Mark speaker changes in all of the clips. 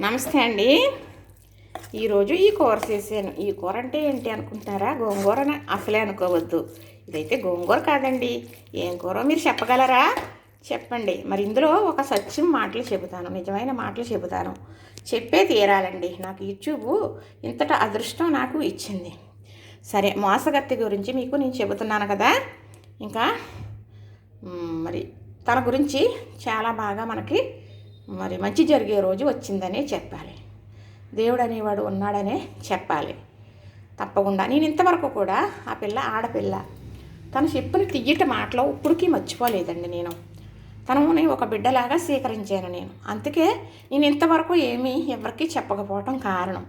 Speaker 1: నమస్తే అండి. ఈరోజు ఈ కూర చేశాను. ఈ కూర అంటే ఏంటి అనుకుంటున్నారా గోంగూర అని అసలే అనుకోవద్దు. ఇదైతే గోంగూర కాదండి. ఏం కూర మీరు చెప్పగలరా? చెప్పండి. మరి ఇందులో ఒక సత్యం మాటలు చెబుతాను. నిజమైన మాటలు చెబుతాను. చెప్పే తీరాలండి. నాకు యూట్యూబ్ ఇంతట అదృష్టం నాకు ఇచ్చింది. సరే మోసగత్తి గురించి మీకు నేను చెబుతున్నాను కదా? ఇంకా మరి తన గురించి చాలా బాగా మనకి మరి మంచి జరిగే రోజు వచ్చిందనే చెప్పాలి. దేవుడు అనేవాడు ఉన్నాడనే చెప్పాలి. తప్పకుండా. నేను ఇంతవరకు కూడా ఆ పిల్ల ఆడపిల్ల. తను చెప్పిన తియ్యట మాటలో ఇప్పటికీ మర్చిపోలేదండి నేను. తనని ఒక బిడ్డలాగా స్వీకరించాను నేను. అందుకే నేను ఇంతవరకు ఏమీ ఎవరికీ చెప్పకపోవటం కారణం.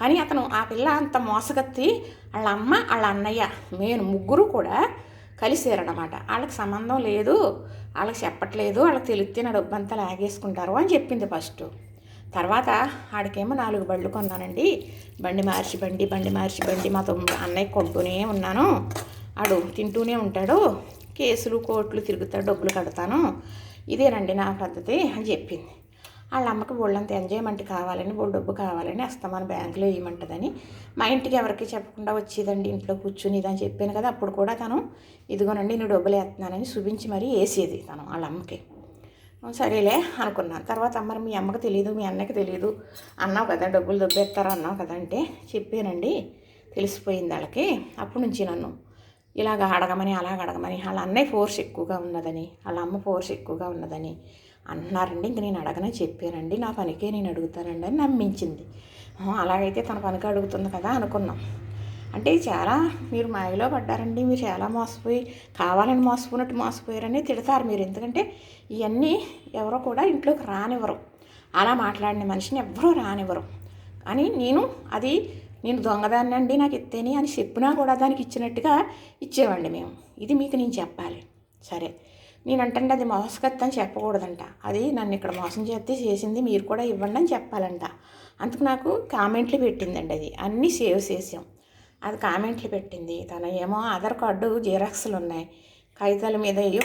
Speaker 1: కానీ అతను ఆ పిల్ల అంత మోసగత్తి వాళ్ళ అమ్మ వాళ్ళ అన్నయ్య నేను ముగ్గురు కూడా కలిసారనమాట వాళ్ళకి సంబంధం లేదు. వాళ్ళకి చెప్పట్లేదు వాళ్ళకి తెలిస్తే నా డబ్బంతా లాగేసుకుంటారు అని చెప్పింది ఫస్ట్ తర్వాత ఆడికేమో నాలుగు బళ్ళు కొన్నానండి. బండి మార్చి బండి బండి మార్చి బండి మా తమ్ముడు అన్నయ్య కొంటూనే ఉన్నాను. ఆడు తింటూనే ఉంటాడు. కేసులు కోట్లు తిరుగుతాడు డబ్బులు కడతాను. ఇదేనండి నా పద్ధతి అని చెప్పింది. వాళ్ళ అమ్మకి బోళ్ళంత ఎంజాయ్మెంట్ కావాలని బోల్ డబ్బు కావాలని అస్తమాన బ్యాంకులో వేయమంటదని మా ఇంటికి ఎవరికి చెప్పకుండా వచ్చేదండి. ఇంట్లో కూర్చుని ఇదని చెప్పాను కదా అప్పుడు కూడా తను ఇదిగోనండి నేను డబ్బులు వేస్తున్నానని చూపించి మరీ వేసేది తను వాళ్ళ అమ్మకి సరేలే అనుకున్నాను. తర్వాత అమ్మ మీ అమ్మకి తెలియదు మీ అన్నకి తెలియదు అన్నావు కదా డబ్బులు దొబ్బేస్తారు అన్నావు కదా అంటే చెప్పానండి. తెలిసిపోయింది వాళ్ళకి. అప్పటి నుంచి నన్ను ఇలాగ అడగమని అలాగ అడగమని వాళ్ళ అన్నయ్య ఫోర్స్ ఎక్కువగా ఉన్నదని వాళ్ళ అమ్మ ఫోర్స్ ఎక్కువగా ఉన్నదని అంటున్నారండి ఇంక నేను అడగనే చెప్పానండి. నా పనికే నేను అడుగుతానండి అని నమ్మించింది. అలాగైతే తన పనికి అడుగుతుంది కదా అనుకున్నాం. అంటే చాలా మీరు మాయలో పడ్డారండి. మీరు చాలా మోసపోయి కావాలని మోసపోయినట్టు మోసపోయారని తిడతారు మీరు. ఎందుకంటే ఇవన్నీ ఎవరో కూడా ఇంట్లోకి రానివ్వరు. అలా మాట్లాడిన మనిషిని ఎవ్వరూ రానివ్వరు. అని నేను అది నేను దొంగదాన్ని అండి నాకు ఎత్తేని అని చెప్పినా కూడా దానికి ఇచ్చినట్టుగా ఇచ్చేవాడిని మేము. ఇది మీకు నేను చెప్పాలి. సరే. నేను అంటే అది మోసగత్త అని చెప్పకూడదంట. అది నన్ను ఇక్కడ మోసం చేస్తే చేసింది మీరు కూడా ఇవ్వండి అని చెప్పాలంట. అందుకు నాకు కామెంట్లు పెట్టిందండి అది. అన్నీ సేవ్ చేసాం అది కామెంట్లు పెట్టింది. తన ఏమో ఆధార్ కార్డు జిరాక్స్లు ఉన్నాయి. కాగితాల మీద ఏయో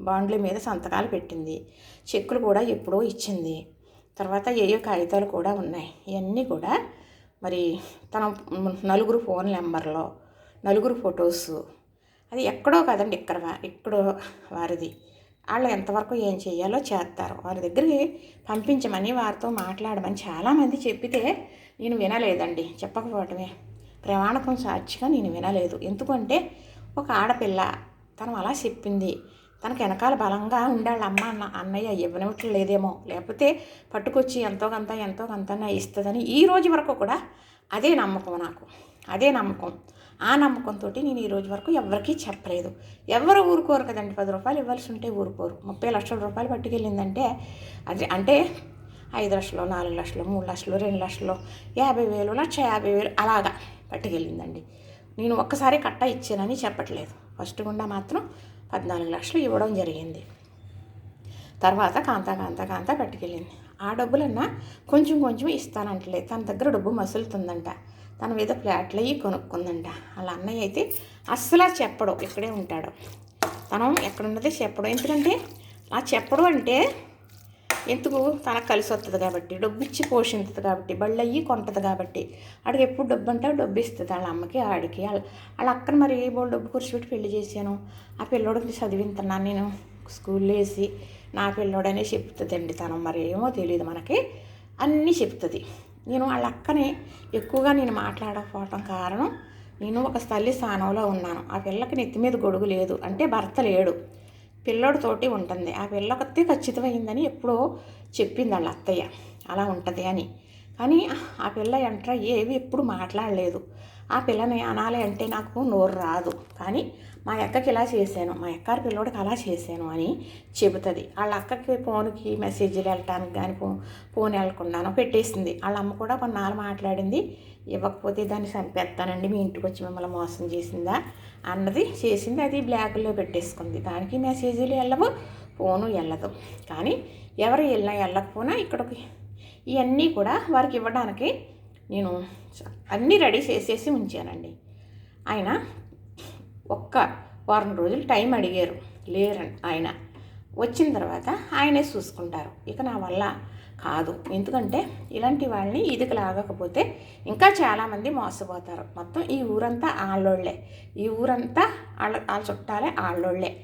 Speaker 1: బాండ్ల మీద సంతకాలు పెట్టింది. చెక్కులు కూడా ఎప్పుడో ఇచ్చింది. తర్వాత ఏయో కాగితాలు కూడా ఉన్నాయి. ఇవన్నీ కూడా మరి తన నలుగురు ఫోన్ నెంబర్లో నలుగురు ఫొటోస్ అది ఎక్కడో కదండి ఇక్కడ ఎక్కడో ఇక్కడో వారిది. వాళ్ళు ఎంతవరకు ఏం చేయాలో చేస్తారు. వారి దగ్గరికి పంపించమని వారితో మాట్లాడమని చాలామంది చెప్పితే నేను వినలేదండి. చెప్పకపోవటమే. ప్రమాణకం సాక్షిగా నేను వినలేదు. ఎందుకంటే ఒక ఆడపిల్ల తను అలా చెప్పింది. తనకు వెనకాల బలంగా ఉండాలి అమ్మ అన్న అన్నయ్య ఇవ్వనివ్వట్లేదేమో లేకపోతే పట్టుకొచ్చి ఎంతో కొంత ఎంతో కొంత ఇస్తుందని ఈ రోజు వరకు కూడా అదే నమ్మకం నాకు. అదే నమ్మకం. ఆ నమ్మకంతో నేను ఈ రోజు వరకు ఎవరికీ చెప్పలేదు. ఎవరు ఊరుకోరు కదండి. పది రూపాయలు ఇవ్వాల్సి ఉంటే ఊరుకోరు. ముప్పై లక్షల రూపాయలు పట్టుకెళ్ళిందంటే అది అంటే ఐదు లక్షలు నాలుగు లక్షలు మూడు లక్షలు రెండు లక్షలు యాభై వేలు లక్ష యాభై వేలు అలాగా పట్టుకెళ్ళిందండి. నేను ఒక్కసారి కట్ట ఇచ్చానని చెప్పట్లేదు. ఫస్ట్ గుండా మాత్రం పద్నాలుగు లక్షలు ఇవ్వడం జరిగింది. తర్వాత కాంతా కాంతా కాంతా పట్టుకెళ్ళింది. ఆ డబ్బులన్నా కొంచెం కొంచెం ఇస్తానంటలేదు తన దగ్గర డబ్బు మసులుతుందంట. తన మీద ఫ్లాట్లు అయ్యి కొనుక్కుందంట. వాళ్ళ అన్నయ్య అయితే అస్సలు చెప్పడు ఇక్కడే ఉంటాడు. తను ఎక్కడున్నది చెప్పడు. ఎందుకంటే ఆ చెప్పడు అంటే ఎందుకు? తనకు కలిసి వస్తుంది కాబట్టి డబ్బు ఇచ్చి పోషిస్తుంది కాబట్టి బళ్ళు అయ్యి కొంటది కాబట్టి. ఆడికి ఎప్పుడు డబ్బు అంటే డబ్బు ఇస్తుంది వాళ్ళ అమ్మకి ఆడికి. వాళ్ళ వాళ్ళ అక్కడ మరి ఏ బోల్ డబ్బు కూర్చోబెట్టి పెళ్ళి చేశాను? ఆ పిల్లోడికి చదివింతున్నాను నేను. స్కూల్లో వేసి నా పిల్లోడనే చెప్తుందండి తను. మరి ఏమో తెలియదు మనకి. అన్నీ చెప్తుంది. నేను వాళ్ళ అక్కని ఎక్కువగా నేను మాట్లాడకపోవటం కారణం నేను ఒక తల్లి స్థానంలో ఉన్నాను. ఆ పిల్లకి నెత్తి మీద గొడుగు లేదు. అంటే భర్త లేడు. పిల్లోడితోటి ఉంటుంది. ఆ పిల్లకత్తే ఖచ్చితమైందని ఎప్పుడో చెప్పింది వాళ్ళ అత్తయ్య. అలా ఉంటుంది అని. కానీ ఆ పిల్ల ఎంటర్ ఏవి ఎప్పుడు మాట్లాడలేదు. ఆ పిల్లని అనాలి అంటే నాకు నోరు రాదు. కానీ మా అక్కకి ఇలా చేశాను. మా అక్కారి పిల్లోడికి అలా చేశాను అని చెబుతుంది. వాళ్ళ అక్కకి ఫోన్కి మెసేజ్లు వెళ్ళటానికి కానీ ఫోన్ ఫోన్ వెళ్ళకుండాను పెట్టేసింది. వాళ్ళ అమ్మ కూడా కొన్నాళ్ళు మాట్లాడింది. ఇవ్వకపోతే దాన్ని చంపేస్తానండి. మీ ఇంటికి వచ్చి మిమ్మల్ని మోసం చేసిందా అన్నది చేసింది. అది బ్లాక్లో పెట్టేసుకుంది. దానికి మెసేజ్లు వెళ్ళవు ఫోను వెళ్ళదు. కానీ ఎవరు వెళ్ళినా వెళ్ళకపోయినా ఇక్కడికి ఇవన్నీ కూడా వారికి ఇవ్వడానికి నేను అన్నీ రెడీ చేసేసి ఉంచానండి. ఆయన ఒక్క వారం రోజులు టైం అడిగారు. లేరండి ఆయన వచ్చిన తర్వాత ఆయనే చూసుకుంటారు. ఇక నా వల్ల కాదు. ఎందుకంటే ఇలాంటి వాళ్ళని ఇదికి లాగకపోతే ఇంకా చాలామంది మోసపోతారు. మొత్తం ఈ ఊరంతా ఆళ్ళోళ్ళే. ఈ ఊరంతా వాళ్ళ వాళ్ళ చుట్టాలే ఆళ్ళోళ్ళే.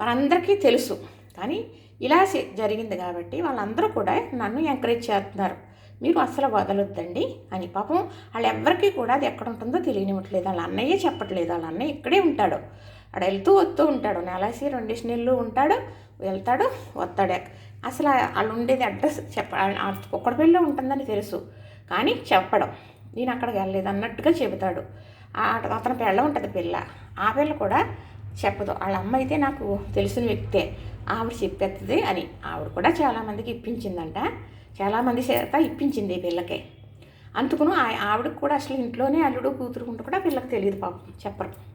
Speaker 1: మనందరికీ తెలుసు. కానీ ఇలా జరిగింది కాబట్టి వాళ్ళందరూ కూడా నన్ను ఎంకరేజ్ చేస్తున్నారు. మీరు అసలు వదలొద్దండి అని. పాపం వాళ్ళు ఎవ్వరికీ కూడా అది ఎక్కడ ఉంటుందో తెలియనివ్వట్లేదు. వాళ్ళ అన్నయ్య చెప్పట్లేదు. వాళ్ళ అన్నయ్య ఇక్కడే ఉంటాడు. ఆడ వెళ్తూ వస్తూ ఉంటాడు. నెలసి రెండేసి నెలలు ఉంటాడు వెళ్తాడు వస్తాడు. అసలు వాళ్ళు ఉండేది అడ్రస్ చెప్ప కుక్కడపల్లిలో ఉంటుందని తెలుసు. కానీ చెప్పడం. నేను అక్కడికి వెళ్ళలేదు అన్నట్టుగా చెబుతాడు. అతను అతని పిల్ల ఉంటుంది పిల్ల. ఆ పిల్ల కూడా చెప్పదు. వాళ్ళ అమ్మ అయితే నాకు తెలిసిన వ్యక్తే. ఆవిడ చెప్పేస్తుంది అని. ఆవిడ కూడా చాలామందికి ఇప్పించిందంట. చాలామంది చేత ఇప్పించింది ఈ పిల్లకి. అందుకును ఆవిడకి కూడా అసలు ఇంట్లోనే అల్లుడు కూతురుకుంటూ కూడా పిల్లకి తెలియదు పాపం. చెప్పరు.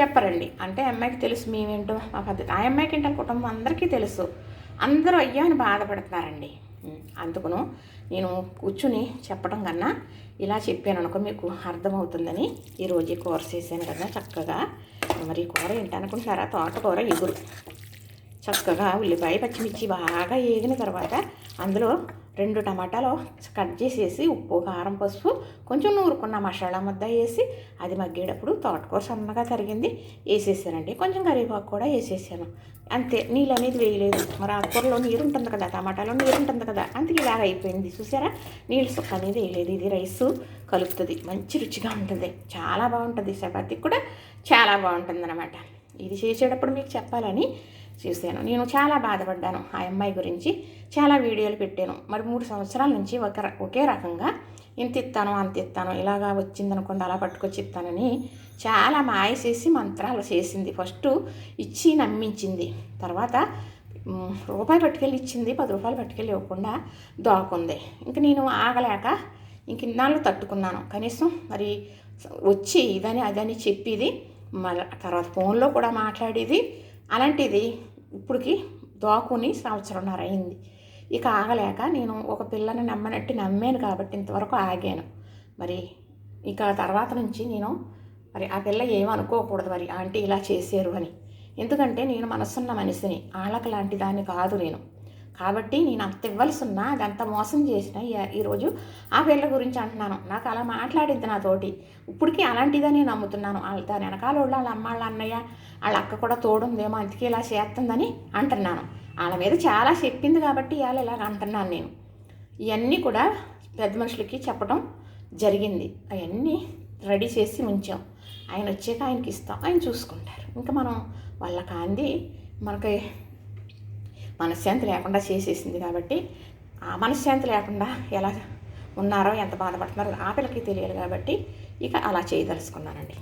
Speaker 1: చెప్పరండి. అంటే అమ్మాయికి తెలుసు మేమేంటో మా పద్ధతి. ఆ అమ్మాయికి ఏంటో కుటుంబం అందరికీ తెలుసు. అందరూ అయ్యా అని బాధపడుతున్నారండి. అందుకును నేను కూర్చుని చెప్పడం కన్నా ఇలా చెప్పాను అనుకో మీకు అర్థమవుతుందని. ఈరోజు కోర్స్ చేశాను కదా చక్కగా. మరి కూర ఏంటనుకుంటున్నారా తోటకూర ఎగురు చక్కగా ఉల్లిపాయ పచ్చిమిర్చి బాగా వేగిన తర్వాత అందులో రెండు టమాటాలు కట్ చేసేసి ఉప్పు కారం పసుపు కొంచెం నూరుకున్న మసాలా ముద్ద వేసి అది మగ్గేటప్పుడు తోటకూర సన్నగా తరిగింది. వేసేసానండి. కొంచెం కరివేపాకు కూడా వేసేసాను. అంతే. నీళ్ళు అనేది వేయలేదు. మరి ఆకుకూరలో నీరు ఉంటుంది కదా టమాటాలో నీరు ఉంటుంది కదా అందుకే ఇలాగ అయిపోయింది. చూసారా? నీళ్ళు సుక్క అనేది వేయలేదు. ఇది రైస్ కలుపుతుంది. మంచి రుచిగా ఉంటుంది. చాలా బాగుంటుంది. చపాతీకి కూడా చాలా బాగుంటుంది అనమాట ఇది చేసేటప్పుడు మీకు చెప్పాలని చూశాను. నేను చాలా బాధపడ్డాను ఆ అమ్మాయి గురించి. చాలా వీడియోలు పెట్టాను. మరి మూడు సంవత్సరాల నుంచి ఒక ఒకే రకంగా ఇంత ఇస్తాను అంత ఇస్తాను ఇలాగా వచ్చిందనుకోండి అలా పట్టుకొచ్చి ఇస్తానని చాలా మాయ చేసి మంత్రాలు చేసింది. ఫస్ట్ ఇచ్చి నమ్మించింది. తర్వాత రూపాయి పట్టుకెళ్ళి ఇచ్చింది పది రూపాయలు పట్టుకెళ్ళి ఇవ్వకుండా దోకుంది ఇంక నేను ఆగలేక ఇంక ఇన్నాళ్ళు తట్టుకున్నాను. కనీసం మరి వచ్చి ఇదని అదని చెప్పేది. మళ్ళీ తర్వాత ఫోన్లో కూడా మాట్లాడేది. అలాంటిది ఇప్పటికి దాకుని సంవత్సరంన్నర అయింది. ఇక ఆగలేక నేను ఒక పిల్లని నమ్మనట్టు నమ్మాను కాబట్టి ఇంతవరకు ఆగాను. మరి ఇక తర్వాత నుంచి నేను మరి ఆ పిల్ల ఏమనుకోకూడదు మరి ఆంటీ ఇలా చేశారు అని. ఎందుకంటే నేను మనసున్న మనిషిని ఆళ్ళకి లాంటి దాన్ని కాదు నేను. కాబట్టి నేను అంత ఇవ్వాల్సి ఉన్నా అదంతా మోసం చేసిన ఈ- ఈరోజు ఆ పిల్ల గురించి అంటున్నాను. నాకు అలా మాట్లాడింది నాతోటి ఇప్పటికీ అలాంటిదని నమ్ముతున్నాను. వాళ్ళ దాని వెనకాల వాళ్ళు వాళ్ళ అమ్మ వాళ్ళ అన్నయ్య వాళ్ళ అక్క కూడా తోడుందేమో అందుకే ఇలా చేస్తుందని అంటున్నాను. వాళ్ళ మీద చాలా చెప్పింది కాబట్టి ఇవాళ ఇలాగ అంటున్నాను నేను. ఇవన్నీ కూడా పెద్ద మనుషులకి చెప్పడం జరిగింది. అవన్నీ రెడీ చేసి ఉంచాం. ఆయన వచ్చాక ఆయనకి ఇస్తాం ఆయన చూసుకుంటారు. ఇంకా మనం వాళ్ళ కాంది మనకి మనశ్శాంతి లేకుండా చేసేసింది కాబట్టి ఆ మనశ్శాంతి లేకుండా ఎలా ఉన్నారో ఎంత బాధపడుతున్నారో ఆ పిల్లకి తెలియాలి కాబట్టి ఇక అలా చేయదలుచుకున్నానండి.